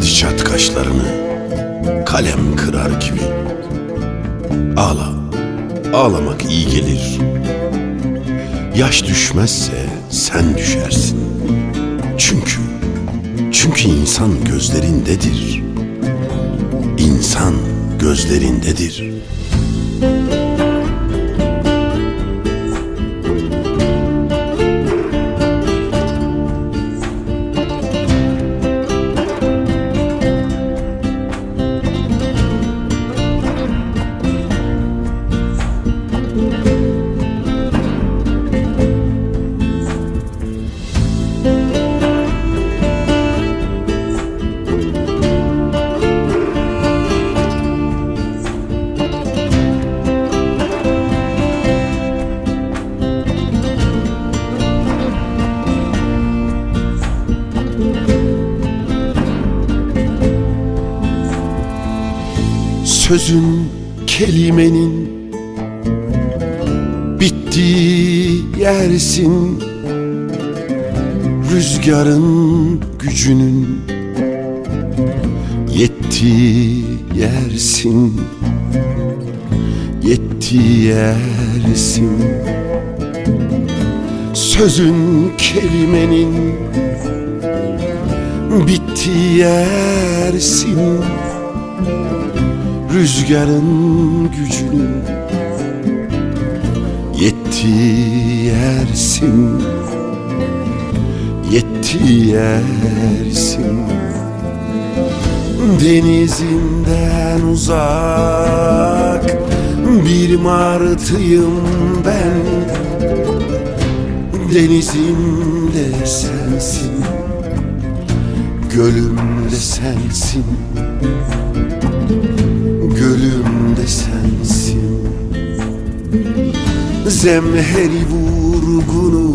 Hadi çat kaşlarını kalem kırar gibi. Ağla, ağlamak iyi gelir. Yaş düşmezse sen düşersin. Çünkü, çünkü insan gözlerindedir. İnsan gözlerindedir. Sözün kelimenin bittiği yersin. Rüzgarın gücünün yettiği yersin. Yettiği yersin. Sözün kelimenin bittiği yersin Rüzgarın gücünün yettiği yersin. Yettiği yersin. Denizinden uzak bir martıyım ben. Denizimde sensin Gölümde sensin Zemheri vurgunu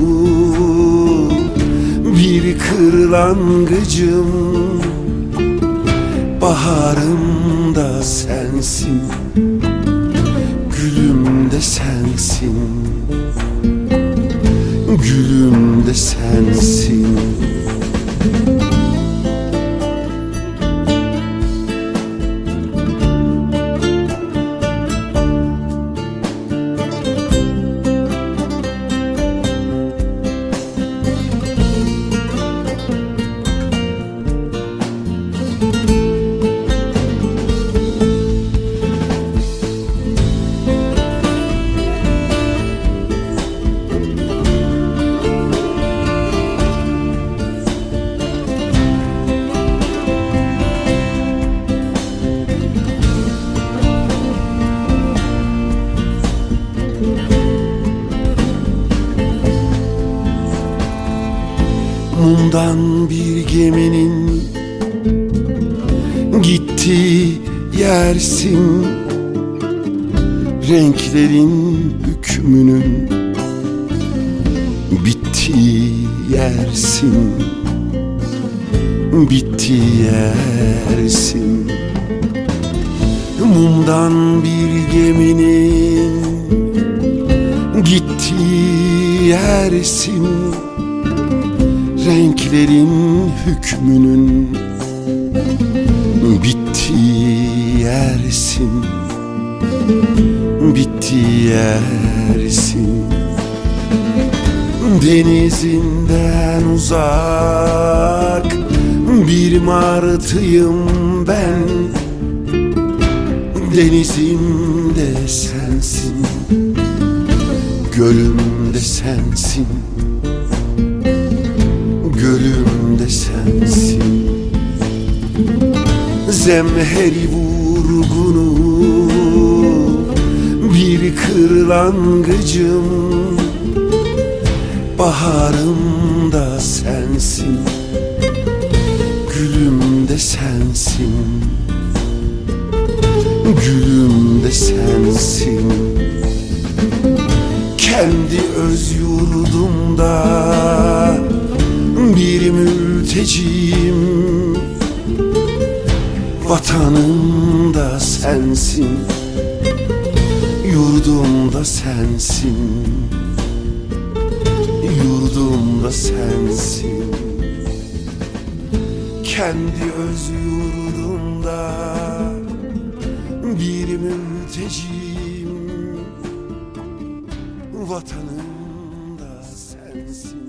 Bir kırlangıcım. Baharım da sensin Gülüm de sensin. Gülüm de sensin Mumdan bir geminin gittiği yersin. Renklerin hükmünün bittiği yersin. Bittiği yersin. Mumdan bir geminin gittiği yersin renklerin hükmünün bittiği yersin bittiği yersin denizinden uzak bir martıyım ben. Denizimde sensin gölümde sensin. Gölümde sensin. Zemheri vurgunu bir kırlangıcım. Baharım da sensin. Gülüm de sensin. Gülüm de sensin Kendi öz yurdumda bir mülteciyim. Vatanım da sensin Yurdum da sensin Yurdum da sensin. Kendi öz yurdumda Bir mülteciyim Vatanım da sensin.